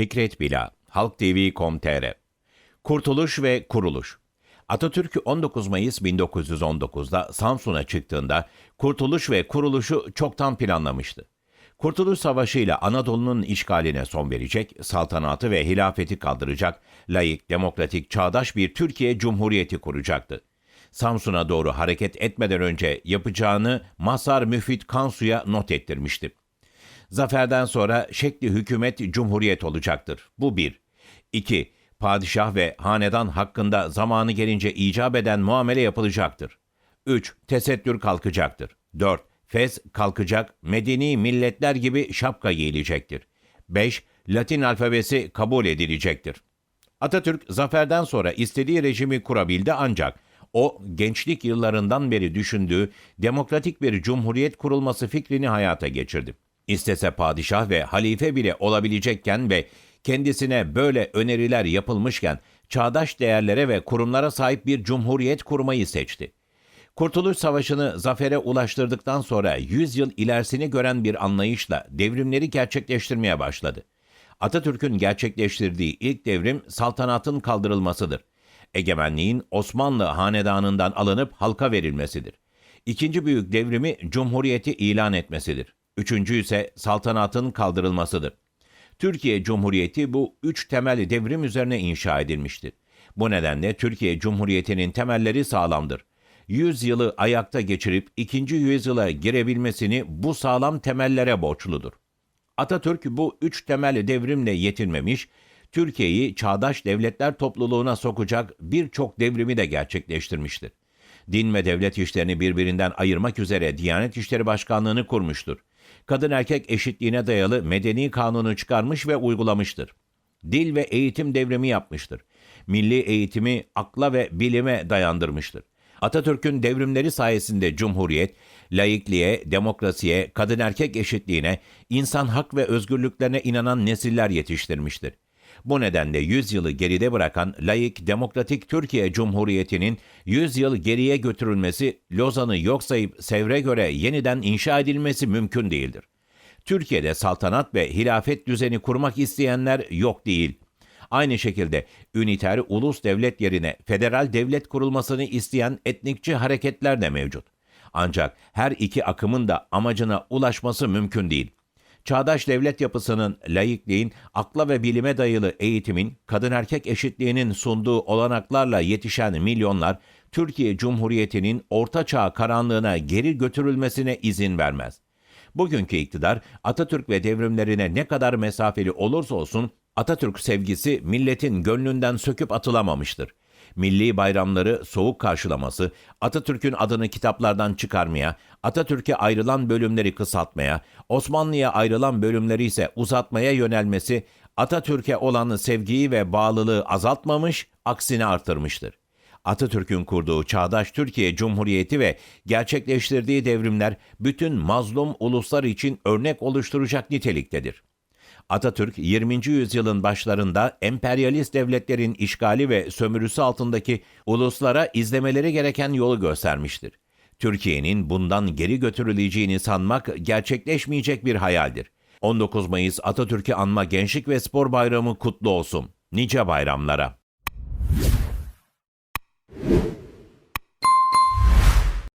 Fikret Bila, Halk TV.com.tr Kurtuluş ve Kuruluş Atatürk 19 Mayıs 1919'da Samsun'a çıktığında kurtuluş ve kuruluşu çoktan planlamıştı. Kurtuluş Savaşı ile Anadolu'nun işgaline son verecek, saltanatı ve hilafeti kaldıracak, layık, demokratik, çağdaş bir Türkiye Cumhuriyeti kuracaktı. Samsun'a doğru hareket etmeden önce yapacağını Masar Müfit Kansu'ya not ettirmişti. Zaferden sonra şekli hükümet cumhuriyet olacaktır. Bu bir. İki, padişah ve hanedan hakkında zamanı gelince icap eden muamele yapılacaktır. 3. Tesettür kalkacaktır. 4. Fez kalkacak, medeni milletler gibi şapka giyilecektir. 5. Latin alfabesi kabul edilecektir. Atatürk zaferden sonra istediği rejimi kurabildi ancak o gençlik yıllarından beri düşündüğü demokratik bir cumhuriyet kurulması fikrini hayata geçirdi. İstese padişah ve halife bile olabilecekken ve kendisine böyle öneriler yapılmışken çağdaş değerlere ve kurumlara sahip bir cumhuriyet kurmayı seçti. Kurtuluş Savaşı'nı zafere ulaştırdıktan sonra 100 yıl ilerisini gören bir anlayışla devrimleri gerçekleştirmeye başladı. Atatürk'ün gerçekleştirdiği ilk devrim saltanatın kaldırılmasıdır. Egemenliğin Osmanlı hanedanından alınıp halka verilmesidir. İkinci büyük devrimi Cumhuriyeti ilan etmesidir. Üçüncü ise saltanatın kaldırılmasıdır. Türkiye Cumhuriyeti bu üç temel devrim üzerine inşa edilmiştir. Bu nedenle Türkiye Cumhuriyeti'nin temelleri sağlamdır. Yüz yılı ayakta geçirip ikinci yüzyıla girebilmesini bu sağlam temellere borçludur. Atatürk bu üç temel devrimle yetinmemiş, Türkiye'yi çağdaş devletler topluluğuna sokacak birçok devrimi de gerçekleştirmiştir. Din ve devlet işlerini birbirinden ayırmak üzere Diyanet İşleri Başkanlığı'nı kurmuştur. Kadın erkek eşitliğine dayalı medeni kanunu çıkarmış ve uygulamıştır. Dil ve eğitim devrimi yapmıştır. Milli eğitimi akla ve bilime dayandırmıştır. Atatürk'ün devrimleri sayesinde Cumhuriyet, laikliğe, demokrasiye, kadın erkek eşitliğine, insan hak ve özgürlüklerine inanan nesiller yetiştirmiştir. Bu nedenle 100 yılı geride bırakan laik, demokratik Türkiye Cumhuriyeti'nin 100 yıl geriye götürülmesi, Lozan'ı yok sayıp Sevr'e göre yeniden inşa edilmesi mümkün değildir. Türkiye'de saltanat ve hilafet düzeni kurmak isteyenler yok değil. Aynı şekilde üniter ulus devlet yerine federal devlet kurulmasını isteyen etnikçi hareketler de mevcut. Ancak her iki akımın da amacına ulaşması mümkün değil. Çağdaş devlet yapısının, laikliğin, akla ve bilime dayalı eğitimin, kadın erkek eşitliğinin sunduğu olanaklarla yetişen milyonlar, Türkiye Cumhuriyeti'nin orta çağ karanlığına geri götürülmesine izin vermez. Bugünkü iktidar Atatürk ve devrimlerine ne kadar mesafeli olursa olsun Atatürk sevgisi milletin gönlünden söküp atılamamıştır. Milli bayramları soğuk karşılaması, Atatürk'ün adını kitaplardan çıkarmaya, Atatürk'e ayrılan bölümleri kısaltmaya, Osmanlı'ya ayrılan bölümleri ise uzatmaya yönelmesi Atatürk'e olan sevgiyi ve bağlılığı azaltmamış, aksine artırmıştır. Atatürk'ün kurduğu çağdaş Türkiye Cumhuriyeti ve gerçekleştirdiği devrimler bütün mazlum uluslar için örnek oluşturacak niteliktedir. Atatürk 20. yüzyılın başlarında emperyalist devletlerin işgali ve sömürüsü altındaki uluslara izlemeleri gereken yolu göstermiştir. Türkiye'nin bundan geri götürüleceğini sanmak gerçekleşmeyecek bir hayaldir. 19 Mayıs Atatürk'ü anma Gençlik ve Spor Bayramı kutlu olsun. Nice bayramlara.